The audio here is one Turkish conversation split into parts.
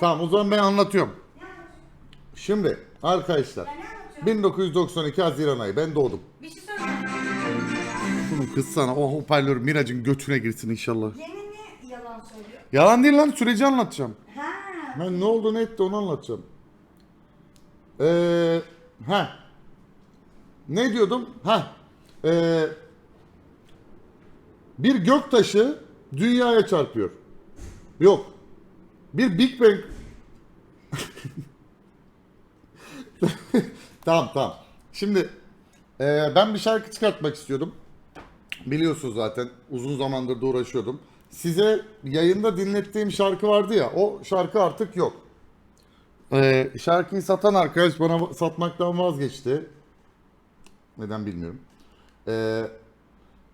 Tamam o zaman ben anlatıyorum. Şimdi arkadaşlar 1992 Haziran ayı ben doğdum. Bir şey söyleyeceğim. Şunu kızsana o hoparlör Miraç'ın götüne girsin inşallah. Yemin ne yalan söylüyor? Yalan değil lan süreci anlatacağım. Ha. Ben ne oldu ne etti onu anlatacağım. Ee, ha. Ne diyordum? Ha. Ee, bir göktaşı dünyaya çarpıyor. Yok. Bir Big Bang tamam tamam. Şimdi e, ben bir şarkı çıkartmak istiyordum. Biliyorsunuz zaten uzun zamandır da uğraşıyordum. Size yayında dinlettiğim şarkı vardı ya o şarkı artık yok. E, şarkıyı satan arkadaş bana satmaktan vazgeçti. Neden bilmiyorum. E,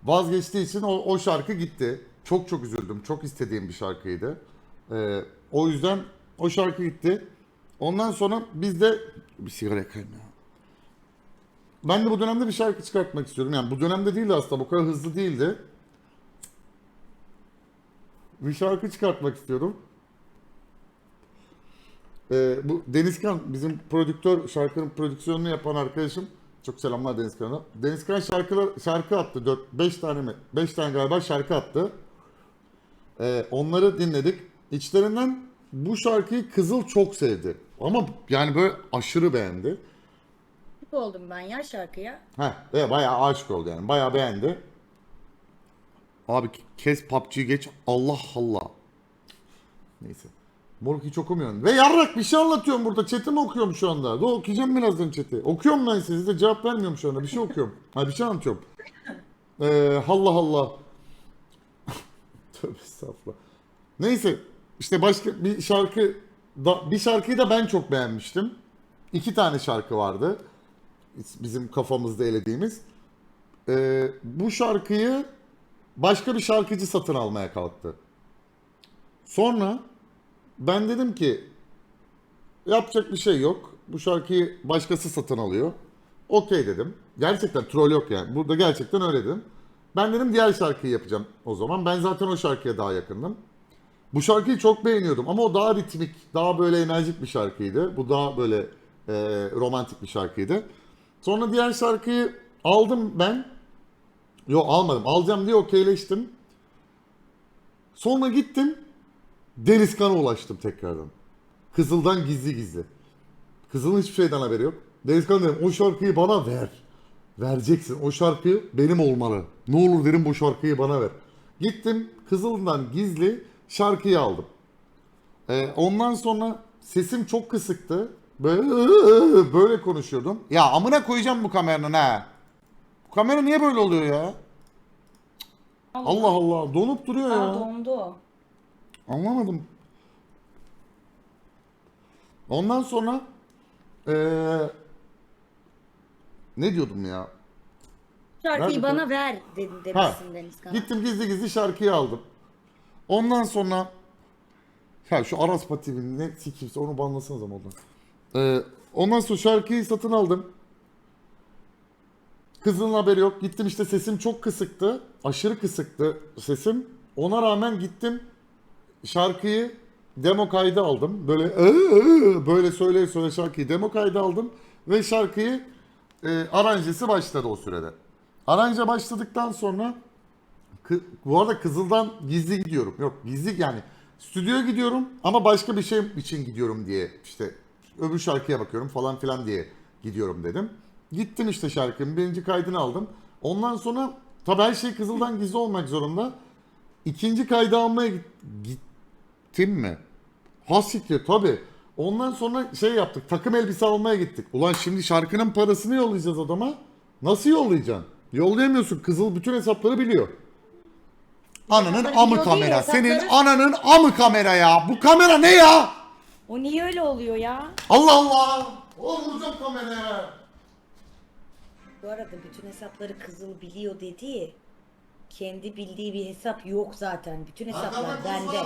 vazgeçtiği için o, o şarkı gitti. Çok çok üzüldüm. Çok istediğim bir şarkıydı. E, o yüzden o şarkı gitti. Ondan sonra biz de bir sigara yakayım ya. Ben de bu dönemde bir şarkı çıkartmak istiyorum. Yani bu dönemde değildi aslında. Bu kadar hızlı değildi. Bir şarkı çıkartmak istiyorum. Ee, bu Denizkan bizim prodüktör şarkının prodüksiyonunu yapan arkadaşım. Çok selamlar Denizkan'a. Denizkan şarkılar şarkı attı. 4 5 tane mi? 5 tane galiba şarkı attı. Ee, onları dinledik. İçlerinden bu şarkıyı Kızıl çok sevdi. Ama yani böyle aşırı beğendi. oldum ben ya şarkıya. Heh, evet, bayağı aşık oldu yani. Bayağı beğendi. Abi kes PUBG'yi geç. Allah Allah. Neyse. Moruk hiç okumuyorum. Ve yarrak bir şey anlatıyorum burada. Chat'i mi okuyorum şu anda? Dur okuyacağım birazdan chat'i. Okuyorum ben size. Size cevap vermiyorum şu anda. Bir şey okuyorum. Ha bir şey anlatıyorum. Ee, Allah Allah. Tövbe estağfurullah. Neyse. İşte başka bir şarkı da, bir şarkıyı da ben çok beğenmiştim. İki tane şarkı vardı bizim kafamızda elediğimiz. Ee, bu şarkıyı başka bir şarkıcı satın almaya kalktı. Sonra ben dedim ki yapacak bir şey yok. Bu şarkıyı başkası satın alıyor. Okey dedim. Gerçekten troll yok yani. Burada gerçekten öyle dedim. Ben dedim diğer şarkıyı yapacağım o zaman. Ben zaten o şarkıya daha yakındım. Bu şarkıyı çok beğeniyordum ama o daha ritmik, daha böyle enerjik bir şarkıydı. Bu daha böyle e, romantik bir şarkıydı. Sonra diğer şarkıyı aldım ben. Yok almadım. Alacağım diye okeyleştim. Sonra gittim. Denizkan'a ulaştım tekrardan. Kızıl'dan gizli gizli. Kızıl'ın hiçbir şeyden haberi yok. Denizkan dedim o şarkıyı bana ver. Vereceksin. O şarkı benim olmalı. Ne olur derim bu şarkıyı bana ver. Gittim Kızıl'dan gizli şarkıyı aldım. Ee, ondan sonra sesim çok kısıktı. Böyle böyle konuşuyordum. Ya amına koyacağım bu kameranın ha. Bu kamera niye böyle oluyor ya? Allah Allah donup duruyor Aa, ya. dondu. Anlamadım. Ondan sonra eee ne diyordum ya? Şarkıyı Nerede bana ver dedin Ha, demişsin Deniz Kan'a. Gittim gizli gizli şarkıyı aldım. Ondan sonra ya şu Aras Pati'nin ne sikimse onu banlasanız ama oradan. Ee, ondan sonra şarkıyı satın aldım. Kızın haberi yok. Gittim işte sesim çok kısıktı. Aşırı kısıktı sesim. Ona rağmen gittim şarkıyı demo kaydı aldım. Böyle "Ee, böyle söyle söyle şarkıyı demo kaydı aldım ve şarkıyı e, aranjesi başladı o sürede. Aranje başladıktan sonra Bu arada Kızıl'dan gizli gidiyorum. Yok gizli yani stüdyoya gidiyorum ama başka bir şey için gidiyorum diye işte öbür şarkıya bakıyorum falan filan diye gidiyorum dedim. Gittim işte şarkının birinci kaydını aldım. Ondan sonra tabii her şey Kızıl'dan gizli olmak zorunda. İkinci kaydı almaya git- gittim mi? Hasiktir tabii. Ondan sonra şey yaptık takım elbise almaya gittik. Ulan şimdi şarkının parasını yollayacağız adama. Nasıl yollayacaksın? Yollayamıyorsun. Kızıl bütün hesapları biliyor. Ananın Hesapları amı biliyor değil, kamera. Senin ananın amı kamera ya. Bu kamera ne ya? O niye öyle oluyor ya? Allah Allah. Oğlum vuracağım kameraya. Bu arada bütün hesapları Kızıl biliyor dedi. Kendi bildiği bir hesap yok zaten. Bütün hesaplar bende.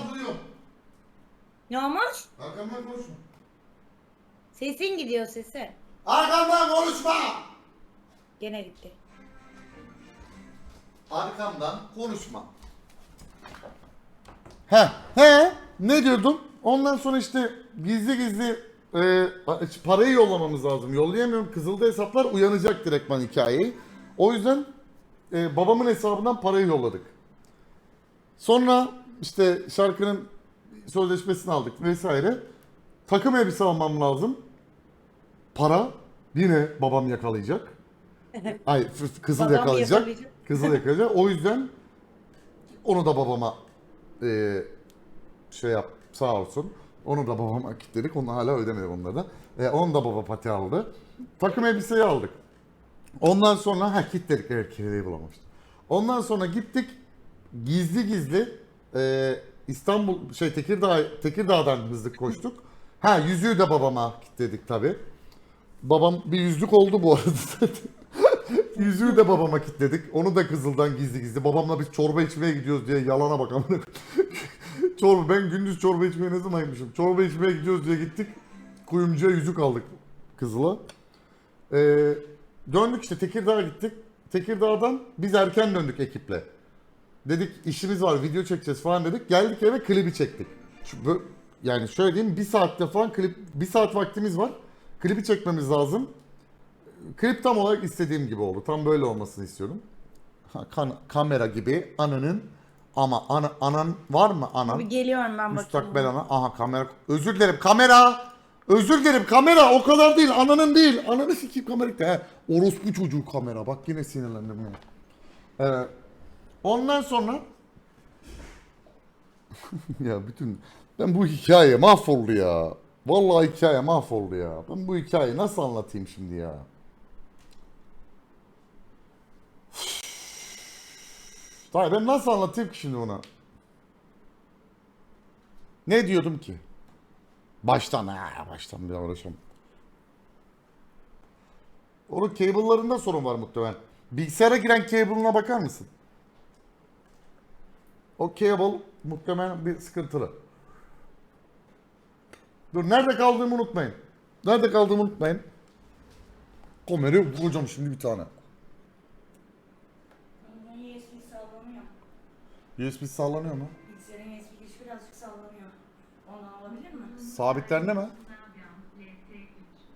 Ne olmuş? Arkamdan konuşma. Sesin gidiyor sesi. Arkamdan konuşma. Gene gitti. Arkamdan konuşma. He, he. Ne diyordum? Ondan sonra işte gizli gizli e, parayı yollamamız lazım. Yollayamıyorum. Kızılda hesaplar uyanacak direktman hikayeyi. O yüzden e, babamın hesabından parayı yolladık. Sonra işte şarkının sözleşmesini aldık vesaire. Takım elbise almam lazım. Para yine babam yakalayacak. Ay kızıl yakalayacak. yakalayacak. Kızıl yakalayacak. O yüzden onu da babama e, şey yap sağ olsun. Onu da babama kilitledik. Onu hala ödemedim onları da. E, onu da baba pati aldı. Takım elbiseyi aldık. Ondan sonra ha kilitledik. Evet kilideyi bulamamıştım. Ondan sonra gittik gizli gizli e, İstanbul şey Tekirdağ Tekirdağ'dan hızlı koştuk. Ha yüzüğü de babama kilitledik tabi. Babam bir yüzlük oldu bu arada. yüzüğü de babama kilitledik. Onu da Kızıl'dan gizli gizli. Babamla biz çorba içmeye gidiyoruz diye yalana bak çorba ben gündüz çorba içmeye ne zaman gitmişim? Çorba içmeye gidiyoruz diye gittik. Kuyumcuya yüzük aldık Kızıl'a. Ee, döndük işte Tekirdağ'a gittik. Tekirdağ'dan biz erken döndük ekiple. Dedik işimiz var video çekeceğiz falan dedik. Geldik eve klibi çektik. Şu, yani şöyle diyeyim bir saatte falan klip bir saat vaktimiz var. Klibi çekmemiz lazım. Klip tam olarak istediğim gibi oldu. Tam böyle olmasını istiyorum. Ha, kan- kamera gibi ananın ama ana, anan var mı anan? Bir geliyorum ben bakayım. Müstakbel ana. Aha kamera. Özür dilerim kamera. Özür dilerim kamera o kadar değil ananın değil. Ananı sikeyim kamera. He, orospu çocuğu kamera. Bak yine sinirlendim ya. Evet. Ondan sonra ya bütün ben bu hikaye mahvoldu ya. Vallahi hikaye mahvoldu ya. Ben bu hikayeyi nasıl anlatayım şimdi ya? Hayır ben nasıl anlatayım ki şimdi ona? Ne diyordum ki? Baştan ha baştan bir uğraşalım. Onun cable'larında sorun var muhtemelen. Bilgisayara giren cable'ına bakar mısın? O cable muhtemelen bir sıkıntılı. Dur nerede kaldığımı unutmayın. Nerede kaldığımı unutmayın. Kameraya vuracağım şimdi bir tane. USB sallanıyor. USB sallanıyor mu? Bilgisayarın USB girişi birazcık sallanıyor. Onu alabilir mi? Sabitlendi mi?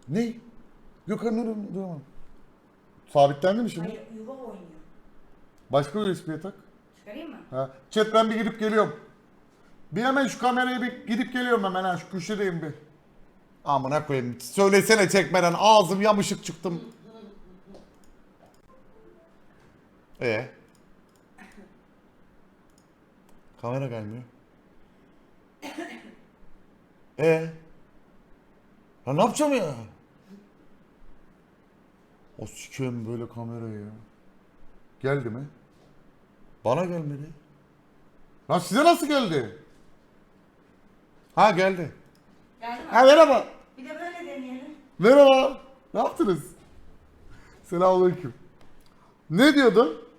Ne? Gökhan dur dur. Sabitlendi mi şimdi? Hayır yuva oynuyor. Başka USB'ye tak. Çıkarayım mı? Ha. Chat ben bir gidip geliyorum. Bir hemen şu kameraya bir gidip geliyorum hemen ha şu köşedeyim bir. Amına koyayım. Söylesene çekmeden ağzım yamışık çıktım. E. Kamera gelmiyor. E. Ya ne yapacağım ya? O sikeyim böyle kamerayı ya. Geldi mi? Bana gelmedi. Lan size nasıl geldi? Ha geldi. Geldi mi? Ha merhaba. Bir de böyle deneyelim. Merhaba. Ne yaptınız? Selamünaleyküm. Ne diyordun?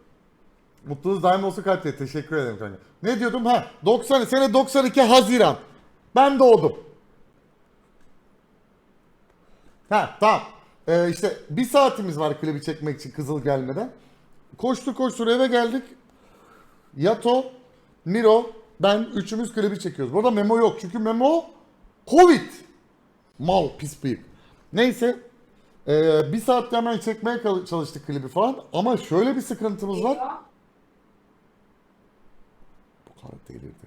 Mutlunuz daim olsun kalpte. Teşekkür ederim kanka. Ne diyordum? Ha 90 sene 92 Haziran. Ben doğdum. Ha tamam. Ee, işte bir saatimiz var klibi çekmek için Kızıl gelmeden. Koştu koştu eve geldik. Yato, Miro, ben üçümüz klibi çekiyoruz. Burada Memo yok çünkü Memo Covid. Mal pis bıyık. Neyse. Ee, bir saatte hemen çekmeye çalıştık klibi falan. Ama şöyle bir sıkıntımız var. Karı delirdi.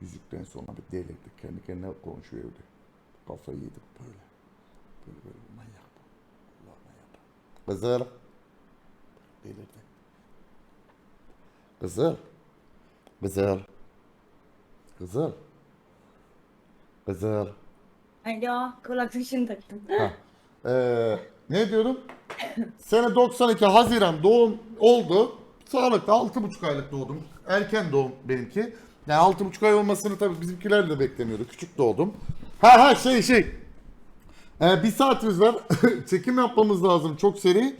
Yüzükten sonra bir delirdi. Kendi kendine konuşuyor evde. Kafayı yedi böyle. Böyle böyle manyak bu. Allah manyak. Kızıl. Delirdi. Kızıl. Kızıl. Kızıl. Kızıl. Alo kulaklık taktım. Ha. Ee, ne diyordum? Sene 92 Haziran doğum oldu. Sağlıkta 6,5 aylık doğdum. Erken doğum benimki. Yani 6,5 ay olmasını tabii bizimkiler de beklemiyordu. Küçük doğdum. Ha ha şey şey. Ee, bir saatimiz var. Çekim yapmamız lazım çok seri.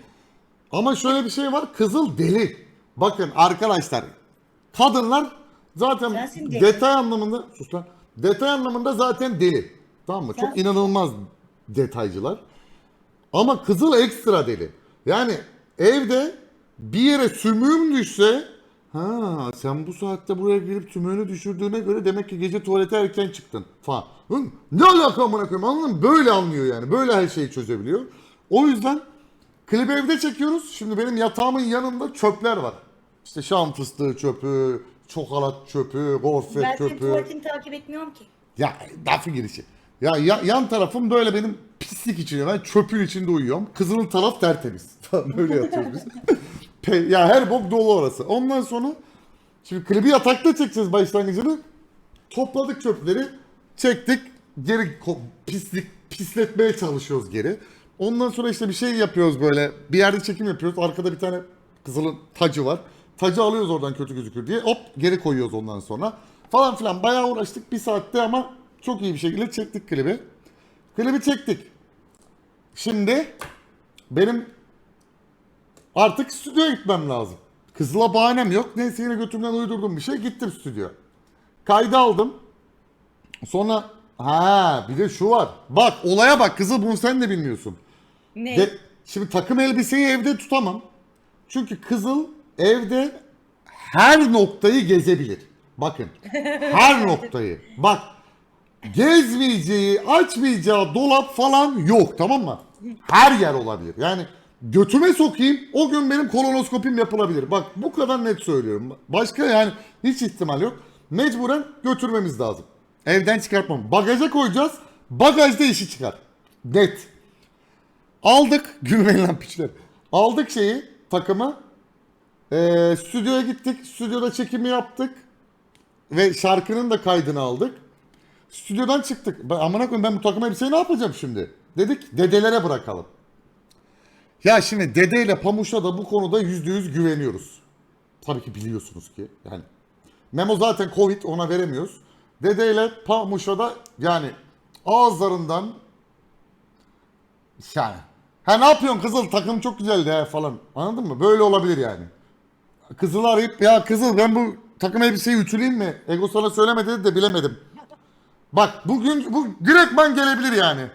Ama şöyle bir şey var. Kızıl deli. Bakın arkadaşlar. Kadınlar zaten Sensin deli. detay anlamında sus lan. Detay anlamında zaten deli. Tamam mı? Çok Sensin. inanılmaz detaycılar. Ama kızıl ekstra deli. Yani evde bir yere sümüğüm düşse Ha sen bu saatte buraya gelip tümörünü düşürdüğüne göre demek ki gece tuvalete erken çıktın falan. Ne alaka amına koyayım anladın mı? Böyle anlıyor yani. Böyle her şeyi çözebiliyor. O yüzden klibi evde çekiyoruz. Şimdi benim yatağımın yanında çöpler var. İşte şam fıstığı çöpü, çokolat çöpü, gofret Ben çöpü. tuvaletini takip etmiyorum ki. Ya lafı girişi. Ya, ya yan tarafım böyle benim pislik içinde. Ben çöpün içinde uyuyorum. Kızılın taraf tertemiz. Falan böyle yatıyoruz biz. Pe- ya her bok dolu orası. Ondan sonra şimdi klibi yatakta çekeceğiz başlangıcını. Topladık çöpleri. Çektik. Geri pislik pisletmeye çalışıyoruz geri. Ondan sonra işte bir şey yapıyoruz böyle. Bir yerde çekim yapıyoruz. Arkada bir tane kızılın tacı var. Tacı alıyoruz oradan kötü gözükür diye. Hop geri koyuyoruz ondan sonra. Falan filan bayağı uğraştık bir saatte ama çok iyi bir şekilde çektik klibi. Klibi çektik. Şimdi benim artık stüdyoya gitmem lazım. Kızıl'a bahanem yok. Neyse yine götümden uydurdum bir şey. Gittim stüdyo. Kaydı aldım. Sonra ha bir de şu var. Bak olaya bak Kızıl bunu sen de bilmiyorsun. Ne? De, şimdi takım elbiseyi evde tutamam. Çünkü Kızıl evde her noktayı gezebilir. Bakın. Her noktayı. Bak. Gezmeyeceği, açmayacağı dolap falan yok tamam mı? Her yer olabilir. Yani götüme sokayım o gün benim kolonoskopim yapılabilir. Bak bu kadar net söylüyorum. Başka yani hiç ihtimal yok. Mecburen götürmemiz lazım. Evden çıkartmam. Bagaja koyacağız. Bagajda işi çıkar. Net. Aldık. Gülmeyin lan piçler. Aldık şeyi takımı. Ee, stüdyoya gittik. Stüdyoda çekimi yaptık. Ve şarkının da kaydını aldık. Stüdyodan çıktık. Ben, amına koyayım ben bu takım elbiseyi ne yapacağım şimdi? Dedik dedelere bırakalım. Ya şimdi Dede ile Pamuş'a da bu konuda yüzde yüz güveniyoruz. Tabii ki biliyorsunuz ki. Yani Memo zaten Covid ona veremiyoruz. Dede ile Pamuş'a da yani ağızlarından yani. Ha ne yapıyorsun kızıl takım çok güzeldi ha falan. Anladın mı? Böyle olabilir yani. Kızıl'ı arayıp ya kızıl ben bu takım elbiseyi ütüleyeyim mi? Ego sana söylemedi dedi de bilemedim. Bak bugün bu direktman gelebilir yani.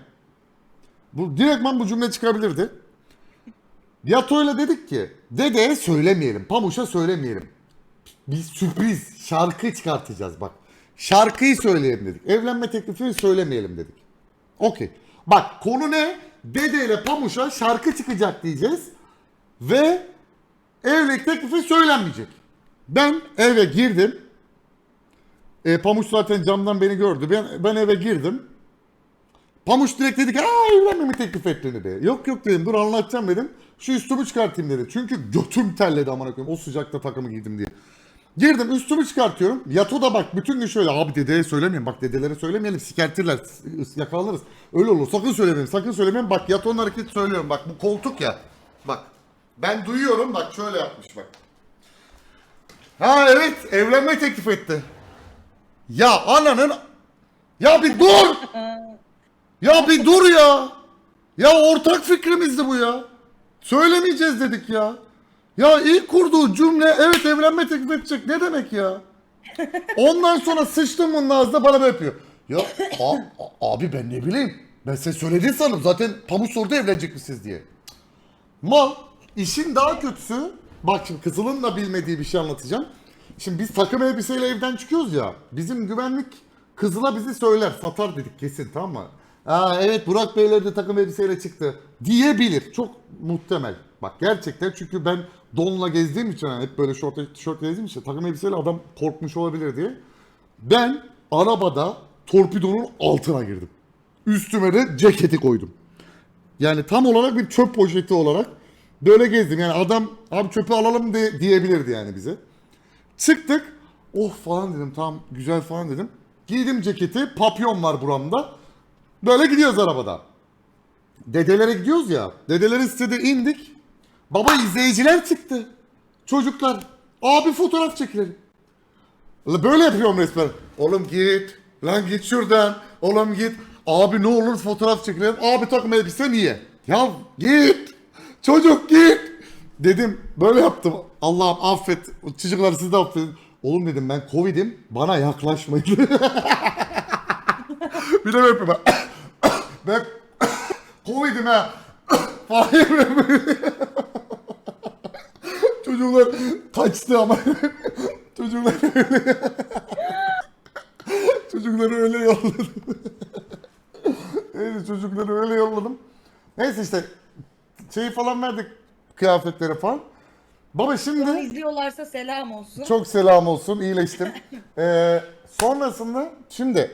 Bu direktman bu cümle çıkabilirdi. Yato'yla dedik ki dedeye söylemeyelim. Pamuş'a söylemeyelim. Biz sürpriz şarkı çıkartacağız bak. Şarkıyı söyleyelim dedik. Evlenme teklifini söylemeyelim dedik. Okey. Bak konu ne? Dede ile Pamuş'a şarkı çıkacak diyeceğiz. Ve evlilik teklifi söylenmeyecek. Ben eve girdim. E, Pamuç zaten camdan beni gördü. Ben, ben eve girdim. Pamuç direkt dedi ki aa evlenme mi teklif ettin dedi. Yok yok dedim dur anlatacağım dedim. Şu üstümü çıkartayım dedi. Çünkü götüm terledi amına koyayım. O sıcakta takımı giydim diye. Girdim üstümü çıkartıyorum. Yato da bak bütün gün şöyle abi dedeye söylemeyin. Bak dedelere söylemeyelim sikertirler. Yakalanırız. Öyle olur. Sakın söylemeyin. Sakın söylemeyin. Bak Yato'nun hareketi söylüyorum. Bak bu koltuk ya. Bak. Ben duyuyorum. Bak şöyle yapmış bak. Ha evet evlenme teklif etti. Ya ananın ya bir dur. Ya bir dur ya. Ya ortak fikrimizdi bu ya. Söylemeyeceğiz dedik ya. Ya ilk kurduğu cümle evet evlenme teklif edecek ne demek ya? Ondan sonra sıçtım bunun ağzına bana böyle yapıyor. Ya a- a- abi ben ne bileyim. Ben size söyledin sanırım. Zaten pamuk sordu evlenecek misiniz diye. Mal. İşin daha kötüsü. Bak şimdi Kızıl'ın da bilmediği bir şey anlatacağım. Şimdi biz takım elbiseyle evden çıkıyoruz ya. Bizim güvenlik Kızıl'a bizi söyler. Satar dedik kesin tamam mı? Aa, evet Burak Beyler de takım elbiseyle çıktı. Diyebilir. Çok muhtemel. Bak gerçekten çünkü ben donla gezdiğim için yani hep böyle şort, tişört gezdiğim için takım elbiseyle adam korkmuş olabilir diye. Ben arabada torpidonun altına girdim. Üstüme de ceketi koydum. Yani tam olarak bir çöp poşeti olarak böyle gezdim. Yani adam abi çöpü alalım de, diyebilirdi yani bize. Çıktık. Oh falan dedim tamam güzel falan dedim. Giydim ceketi. Papyon var buramda. Böyle gidiyoruz arabada. Dedelere gidiyoruz ya. Dedelerin sitede indik. Baba izleyiciler çıktı. Çocuklar. Abi fotoğraf çekilelim. Böyle yapıyorum resmen. Oğlum git. Lan git şuradan. Oğlum git. Abi ne olur fotoğraf çekilelim. Abi takım elbise niye? Ya git. Çocuk git. Dedim böyle yaptım. Allah'ım affet. Çocuklar siz de affedin. Oğlum dedim ben Covid'im. Bana yaklaşmayın. bir de böyle yapıyorum. Ben Covid'im ha. Çocuklar kaçtı ama. Çocuklar öyle. Çocukları öyle yolladım. Neyse çocukları öyle yolladım. Neyse işte şeyi falan verdik kıyafetleri falan. Baba şimdi izliyorlarsa selam olsun. çok selam olsun iyileştim. Ee, sonrasında şimdi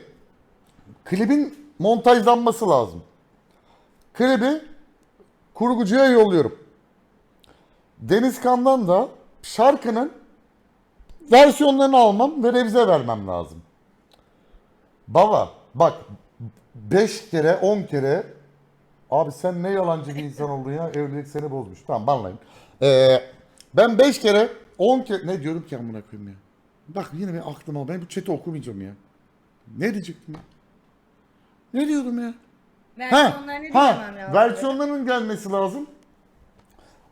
klibin montajlanması lazım. Klibi kurgucuya yolluyorum. Deniz Kan'dan da şarkının versiyonlarını almam ve revize vermem lazım. Baba bak 5 kere 10 kere abi sen ne yalancı bir insan oldun ya evlilik seni bozmuş. Tamam banlayın. Ee, ben 5 kere 10 kere ne diyorum ki amına koyayım ya. Bak yine benim aklıma ben bu chat'i okumayacağım ya. Ne diyecektim ya? Ne diyordum ya? Versiyonlarını ha, lazım. versiyonlarının gelmesi lazım.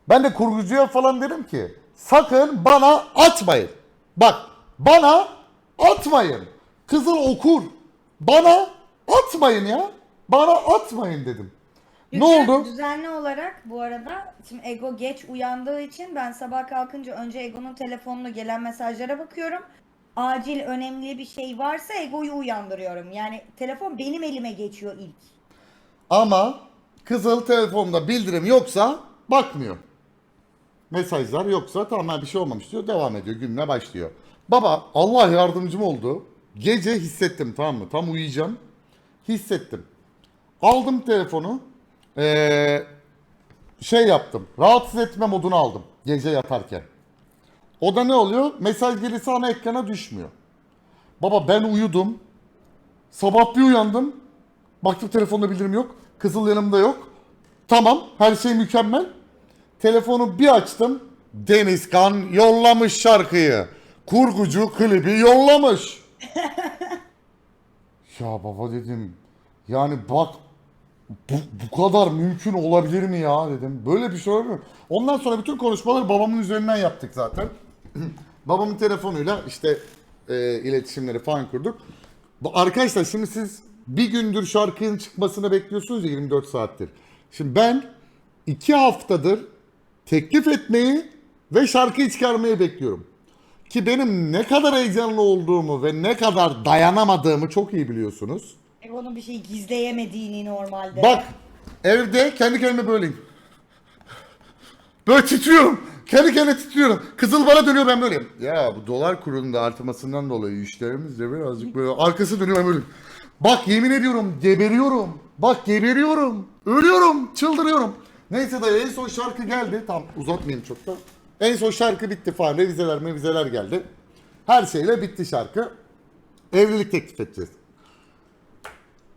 Ben de kurgucuya falan dedim ki sakın bana atmayın. Bak bana atmayın. Kızıl okur. Bana atmayın ya. Bana atmayın dedim. Ne Düzen- oldu? Düzenli olarak bu arada şimdi Ego geç uyandığı için ben sabah kalkınca önce Ego'nun telefonuna gelen mesajlara bakıyorum. Acil önemli bir şey varsa Ego'yu uyandırıyorum. Yani telefon benim elime geçiyor ilk. Ama Kızıl telefonda bildirim yoksa bakmıyor. Mesajlar yoksa tamam bir şey olmamış diyor. Devam ediyor. Gününe başlıyor. Baba Allah yardımcım oldu. Gece hissettim tamam mı? Tam uyuyacağım. Hissettim. Aldım telefonu. Ee, şey yaptım. Rahatsız etme modunu aldım. Gece yatarken. O da ne oluyor? Mesaj gelirse ana ekrana düşmüyor. Baba ben uyudum. Sabah bir uyandım. Baktım telefonda bildirim yok. Kızıl yanımda yok. Tamam her şey mükemmel. Telefonu bir açtım. Deniz Kan yollamış şarkıyı. Kurgucu klibi yollamış. ya baba dedim. Yani bak bu, bu kadar mümkün olabilir mi ya dedim. Böyle bir şey olabilir mi? Ondan sonra bütün konuşmaları babamın üzerinden yaptık zaten. Babamın telefonuyla işte e, iletişimleri falan kurduk. Bu- Arkadaşlar şimdi siz bir gündür şarkının çıkmasını bekliyorsunuz ya 24 saattir. Şimdi ben iki haftadır teklif etmeyi ve şarkıyı çıkarmayı bekliyorum. Ki benim ne kadar heyecanlı olduğumu ve ne kadar dayanamadığımı çok iyi biliyorsunuz. Ego'nun bir şey gizleyemediğini normalde. Bak evde kendi kendime böyleyim. Böyle titriyorum. Kendi kendime titriyorum. Kızıl bana dönüyor ben böyleyim. Ya bu dolar kurunun da artmasından dolayı işlerimiz de birazcık böyle arkası dönüyor ben böyleyim. Bak yemin ediyorum geberiyorum. Bak geberiyorum. Ölüyorum. Çıldırıyorum. Neyse de en son şarkı geldi. Tam uzatmayayım çok da. En son şarkı bitti falan. Revizeler mevizeler geldi. Her şeyle bitti şarkı. Evlilik teklif edeceğiz.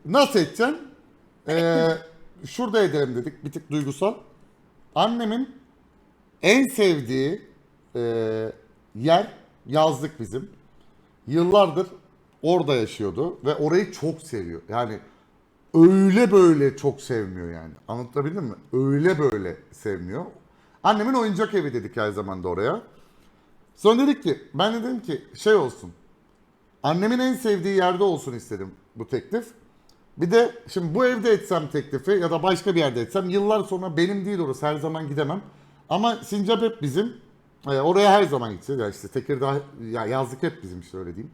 Nasıl edeceksin? Ee, şurada edelim dedik bir tık duygusal. Annemin en sevdiği e, yer yazlık bizim. Yıllardır orada yaşıyordu ve orayı çok seviyor. Yani öyle böyle çok sevmiyor yani. Anlatabildim mi? Öyle böyle sevmiyor. Annemin oyuncak evi dedik her zaman da oraya. Sonra dedik ki ben de dedim ki şey olsun. Annemin en sevdiği yerde olsun istedim bu teklif. Bir de şimdi bu evde etsem teklifi ya da başka bir yerde etsem yıllar sonra benim değil orası her zaman gidemem. Ama Sincap hep bizim. Ee, oraya her zaman gideceğiz. Ya işte Tekirdağ ya yazlık hep bizim işte öyle diyeyim.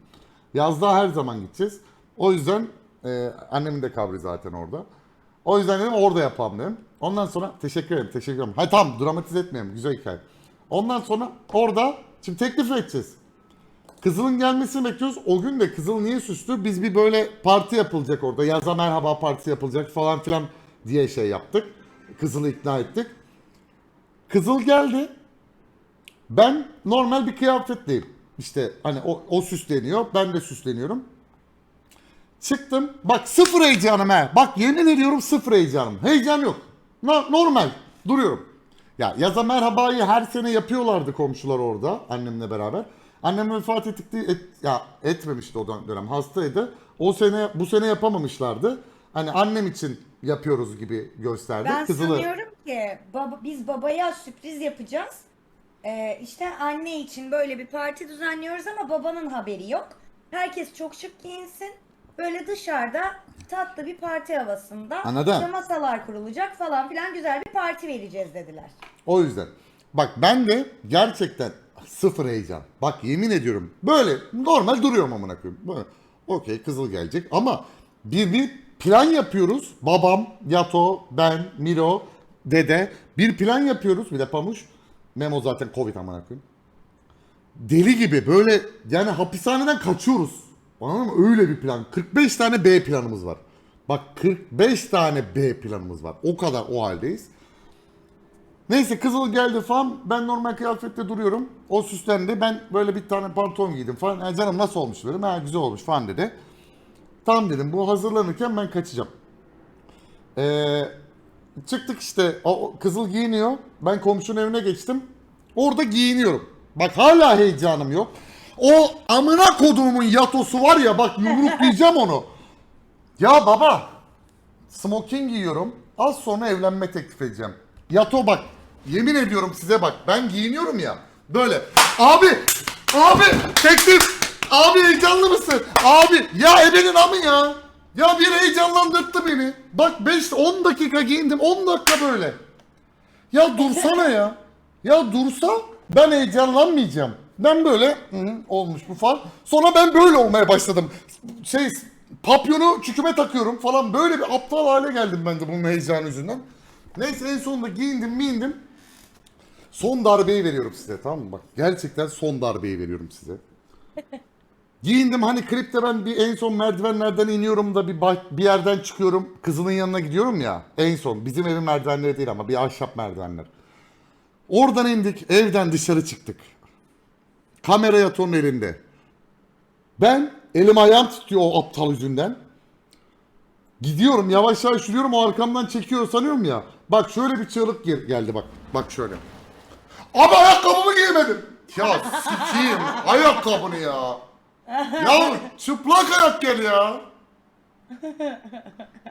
Yazlığa her zaman gideceğiz. O yüzden e, annemin de kabri zaten orada. O yüzden dedim orada yapalım dedim. Ondan sonra teşekkür ederim, teşekkür ederim. Hayır tamam dramatize etmeyelim, güzel hikaye. Ondan sonra orada şimdi teklif edeceğiz. Kızıl'ın gelmesini bekliyoruz. O gün de Kızıl niye süslü? Biz bir böyle parti yapılacak orada. Yaza merhaba partisi yapılacak falan filan diye şey yaptık. Kızıl'ı ikna ettik. Kızıl geldi. Ben normal bir kıyafetliyim. İşte hani o, o süsleniyor. Ben de süsleniyorum. Çıktım. Bak sıfır heyecanım he. Bak yemin ediyorum sıfır heyecanım. Heyecan yok. No- normal. Duruyorum. Ya yaza merhabayı her sene yapıyorlardı komşular orada annemle beraber. Annem vefat ettikti et, ya etmemişti o dön- dönem hastaydı. O sene bu sene yapamamışlardı. Hani annem için yapıyoruz gibi gösterdi. Ben Kızılı. sanıyorum ki baba, biz babaya sürpriz yapacağız. Ee, işte anne için böyle bir parti düzenliyoruz ama babanın haberi yok. Herkes çok şık giyinsin. Böyle dışarıda tatlı bir parti havasında. Anladım. İşte masalar kurulacak falan filan güzel bir parti vereceğiz dediler. O yüzden. Bak ben de gerçekten sıfır heyecan. Bak yemin ediyorum böyle normal duruyorum amına koyayım. Böyle, Okey kızıl gelecek ama bir bir plan yapıyoruz. Babam, Yato, ben, Miro, dede bir plan yapıyoruz. Bir de Pamuş. Memo zaten Covid amına koyayım. Deli gibi böyle yani hapishaneden kaçıyoruz. Anladın mı? Öyle bir plan. 45 tane B planımız var. Bak 45 tane B planımız var. O kadar o haldeyiz. Neyse kızıl geldi falan. Ben normal kıyafette duruyorum. O süslendi. Ben böyle bir tane pantolon giydim falan. "Ha, canım nasıl olmuş dedim. Ha güzel olmuş falan dedi. Tamam dedim. Bu hazırlanırken ben kaçacağım. Ee, çıktık işte. O kızıl giyiniyor. Ben komşunun evine geçtim. Orada giyiniyorum. Bak hala heyecanım yok. O amına koduğumun yatosu var ya bak yumruklayacağım onu. Ya baba smoking giyiyorum. Az sonra evlenme teklif edeceğim. Yato bak. Yemin ediyorum size bak. Ben giyiniyorum ya. Böyle. Abi. Abi. Teklif. Abi heyecanlı mısın? Abi. Ya ebenin amı ya. Ya bir heyecanlandırdı beni. Bak 5-10 dakika giyindim. 10 dakika böyle. Ya dursana ya. Ya dursa ben heyecanlanmayacağım. Ben böyle hı, olmuş bu falan. Sonra ben böyle olmaya başladım. Şey papyonu çüküme takıyorum falan. Böyle bir aptal hale geldim ben de bunun heyecanı yüzünden. Neyse en sonunda giyindim miyindim. Son darbeyi veriyorum size tamam mı? Bak gerçekten son darbeyi veriyorum size. Giyindim hani klipte ben bir en son merdivenlerden iniyorum da bir bir yerden çıkıyorum. Kızının yanına gidiyorum ya. En son bizim evin merdivenleri değil ama bir ahşap merdivenler. Oradan indik evden dışarı çıktık. Kamera yatonun elinde. Ben elim ayağım titriyor o aptal yüzünden. Gidiyorum yavaş yavaş yürüyorum o arkamdan çekiyor sanıyorum ya. Bak şöyle bir çığlık gel- geldi bak. Bak şöyle. Abi ayakkabımı giyemedim. Ya sikiyim ayakkabını ya. Ya çıplak ayak gel ya.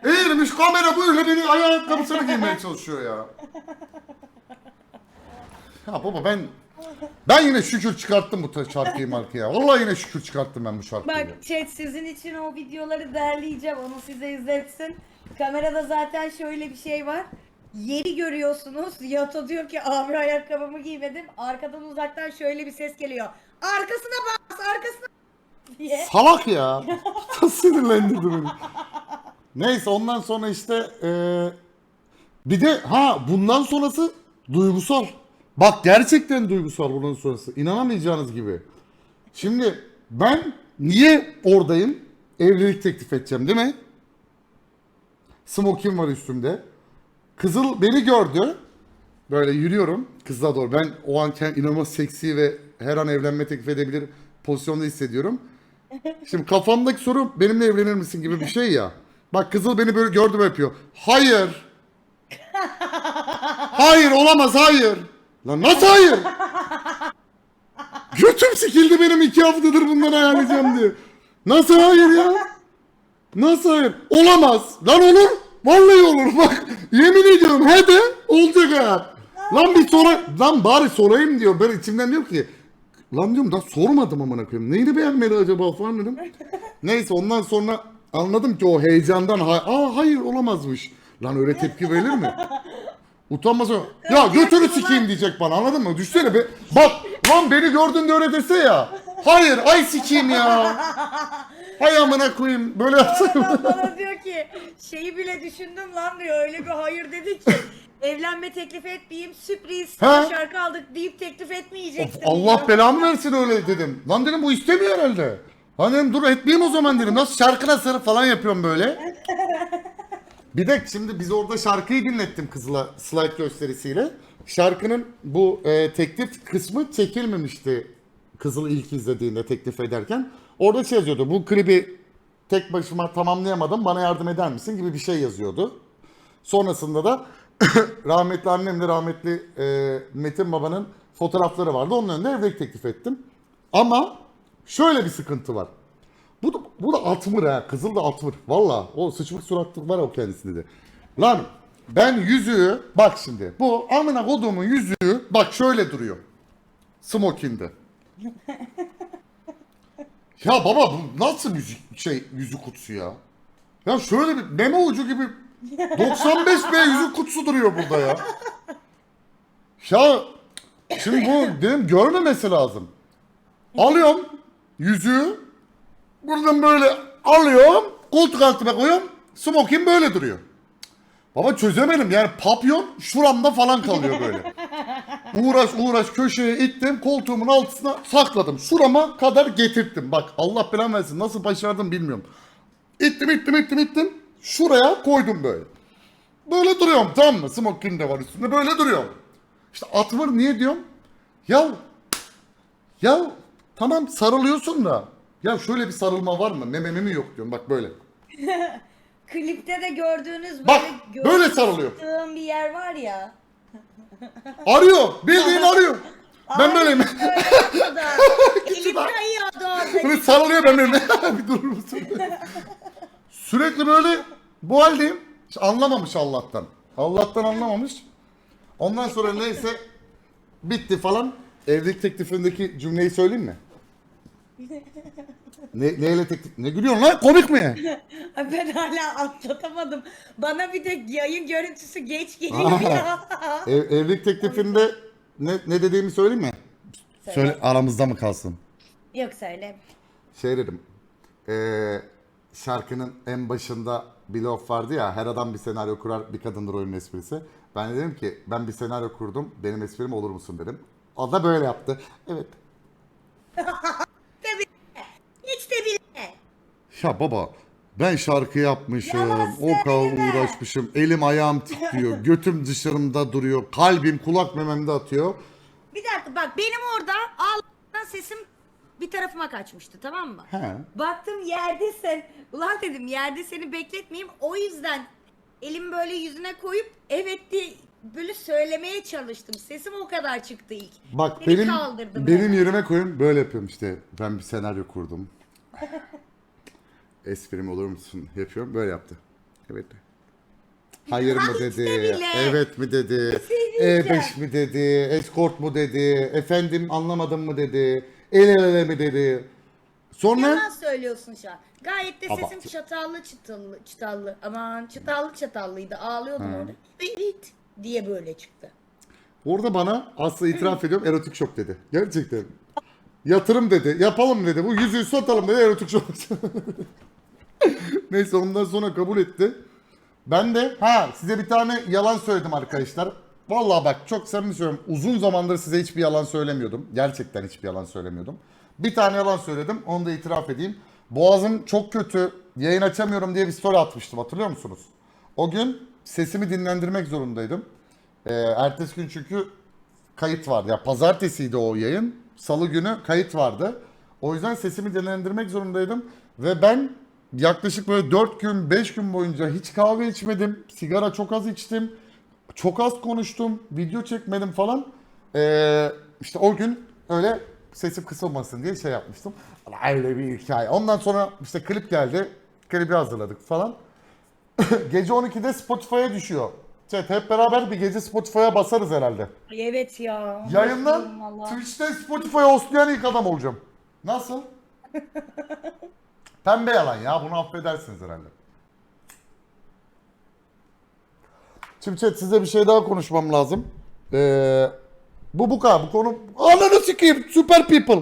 Eğilmiş kamera böyle beni ayakkabısını giymeye çalışıyor ya. Ya baba ben ben yine şükür çıkarttım bu şarkıyı markaya. Vallahi yine şükür çıkarttım ben bu şarkıyı. Bak chat sizin için o videoları derleyeceğim. Onu size izletsin. Kamerada zaten şöyle bir şey var. Yeri görüyorsunuz. Yato diyor ki abi ayakkabımı giymedim. Arkadan uzaktan şöyle bir ses geliyor. Arkasına bas arkasına bas diye. Salak ya. Sinirlendirdi beni. Neyse ondan sonra işte eee, bir de ha bundan sonrası duygusal. Bak gerçekten duygusal bundan sonrası. İnanamayacağınız gibi. Şimdi ben niye oradayım? Evlilik teklif edeceğim değil mi? Smoking var üstümde. Kızıl beni gördü. Böyle yürüyorum kızla doğru. Ben o an kend- inanılmaz seksi ve her an evlenme teklif edebilir pozisyonda hissediyorum. Şimdi kafamdaki soru benimle evlenir misin gibi bir şey ya. Bak kızıl beni böyle gördü böyle yapıyor. Hayır. Hayır olamaz hayır. Lan nasıl hayır? Götüm sikildi benim iki haftadır bundan ayarlayacağım diye. Nasıl hayır ya? Nasıl hayır? Olamaz. Lan olur. Vallahi olur bak. Yemin ediyorum he de olacak ha. Lan bir sonra lan bari sorayım diyor. Ben içimden diyor ki lan diyorum da sormadım amına koyayım. Neyini beğenmedi acaba falan dedim. Neyse ondan sonra anladım ki o heyecandan ha aa hayır olamazmış. Lan öyle tepki verilir mi? Utanmaz. Ya götünü sikeyim diyecek bana anladın mı? Düşsene be. Bak lan beni gördün de öyle dese ya. Hayır ay sikeyim ya. Hay amına koyayım. Böyle yapsana. Adam bana diyor ki şeyi bile düşündüm lan diyor. Öyle bir hayır dedi ki. Evlenme teklif etmeyeyim sürpriz Ha? şarkı aldık deyip teklif etmeyecektim. Allah diyor. belamı versin öyle dedim. Lan dedim bu istemiyor herhalde. Hani dedim dur etmeyeyim o zaman dedim. Nasıl şarkına sarı falan yapıyorum böyle. Bir de şimdi biz orada şarkıyı dinlettim kızla slide gösterisiyle. Şarkının bu e, teklif kısmı çekilmemişti Kızıl ilk izlediğinde teklif ederken. Orada şey yazıyordu. Bu klibi tek başıma tamamlayamadım bana yardım eder misin gibi bir şey yazıyordu. Sonrasında da rahmetli annemle rahmetli e, Metin babanın fotoğrafları vardı. Onun önünde evlilik teklif ettim. Ama şöyle bir sıkıntı var. Bu da, bu da atmır ha. Kızıl da atmır. Valla o sıçmık suratlık var o kendisinde de. Lan ben yüzüğü bak şimdi bu amına koduğumun yüzüğü bak şöyle duruyor. Smoking'de. ya baba bu nasıl müzik şey yüzük kutusu ya? Ya şöyle bir meme ucu gibi 95 B yüzük kutusu duruyor burada ya. Ya Şimdi bu dedim görmemesi lazım. Alıyorum yüzüğü. Buradan böyle alıyorum. Koltuk altıma koyuyorum. Smoking böyle duruyor. Baba çözemedim yani papyon şuramda falan kalıyor böyle. Uğraş uğraş köşeye ittim koltuğumun altına sakladım. Şurama kadar getirttim. Bak Allah belanı versin nasıl başardım bilmiyorum. İttim ittim ittim ittim. Şuraya koydum böyle. Böyle duruyorum tamam mı? Smoking de var üstünde böyle duruyorum. İşte Atmır niye diyorum? Ya ya tamam sarılıyorsun da ya şöyle bir sarılma var mı? Mememi mi yok diyorum bak böyle. Klipte de gördüğünüz böyle Bak, böyle sarılıyor. sıktığım bir yer var ya. Arıyor bildiğin arıyor. Ben böyleyim. Böyle da. Elim kayıyordu orada. Böyle sarılıyor ben böyle. bir durur musun? Sürekli böyle bu haldeyim. Hiç anlamamış Allah'tan. Allah'tan anlamamış. Ondan sonra neyse bitti falan. Evlilik teklifindeki cümleyi söyleyeyim mi? Ne, neyle teklif? Ne gülüyorsun lan? Komik mi? Ben hala atlatamadım. Bana bir de yayın görüntüsü geç geliyor. Ev, evlilik teklifinde ne, ne dediğimi söyleyeyim mi? Söyle. Söyle aramızda mı kalsın? Yok söyle. Şey dedim. eee, şarkının en başında bir laf vardı ya her adam bir senaryo kurar bir kadındır oyunun esprisi. Ben de dedim ki ben bir senaryo kurdum benim esprim olur musun dedim. O da böyle yaptı. Evet. De bile. Ya baba ben şarkı yapmışım, Yalan o kadar söyleme. uğraşmışım, elim ayağım titriyor, götüm dışarımda duruyor, kalbim kulak mememde atıyor. Bir dakika bak benim orada ağlamaktan sesim bir tarafıma kaçmıştı tamam mı? He. Baktım yerdesin. Ulan dedim yerde seni bekletmeyeyim. O yüzden elimi böyle yüzüne koyup evet diye böyle söylemeye çalıştım. Sesim o kadar çıktı ilk. Bak Seni benim kaldırdım benim hemen. yerime koyun böyle yapıyorum işte. Ben bir senaryo kurdum. Esprim olur musun yapıyorum böyle yaptı. Evet. Hayır mı dedi, bile. evet mi dedi, şey diyeceğim. E5 mi dedi, escort mu dedi, efendim anlamadım mı dedi, el ele mi dedi. Sonra Yalan söylüyorsun şu an. Gayet de sesim Abart. çatallı çıtallı çıtallı. Aman çıtallı çatallıydı. Ağlıyordum orada. Evet diye böyle çıktı. orada bana Aslı itiraf ediyorum erotik şok dedi. Gerçekten. Yatırım dedi, yapalım dedi, bu yüzüğü satalım dedi erotik. Neyse ondan sonra kabul etti. Ben de ha size bir tane yalan söyledim arkadaşlar. Vallahi bak çok samimi söylüyorum. Uzun zamandır size hiçbir yalan söylemiyordum. Gerçekten hiçbir yalan söylemiyordum. Bir tane yalan söyledim. Onu da itiraf edeyim. Boğazım çok kötü. Yayın açamıyorum diye bir story atmıştım. Hatırlıyor musunuz? O gün sesimi dinlendirmek zorundaydım. Ee, ertesi gün çünkü kayıt vardı. Ya pazartesiydi o yayın. Salı günü kayıt vardı. O yüzden sesimi dinlendirmek zorundaydım. Ve ben yaklaşık böyle 4 gün 5 gün boyunca hiç kahve içmedim. Sigara çok az içtim. Çok az konuştum. Video çekmedim falan. Ee, işte o gün öyle sesim kısılmasın diye şey yapmıştım. Öyle bir hikaye. Ondan sonra işte klip geldi. Klibi hazırladık falan. gece 12'de Spotify'a düşüyor. Chat hep beraber bir gece Spotify'a basarız herhalde. Ay evet ya. Yayından Vallahi. Twitch'te Spotify'a hostlayan ilk adam olacağım. Nasıl? Pembe yalan ya bunu affedersiniz herhalde. Şimdi chat size bir şey daha konuşmam lazım. Ee, bu bu kadar bu konu. Ananı sikeyim super people.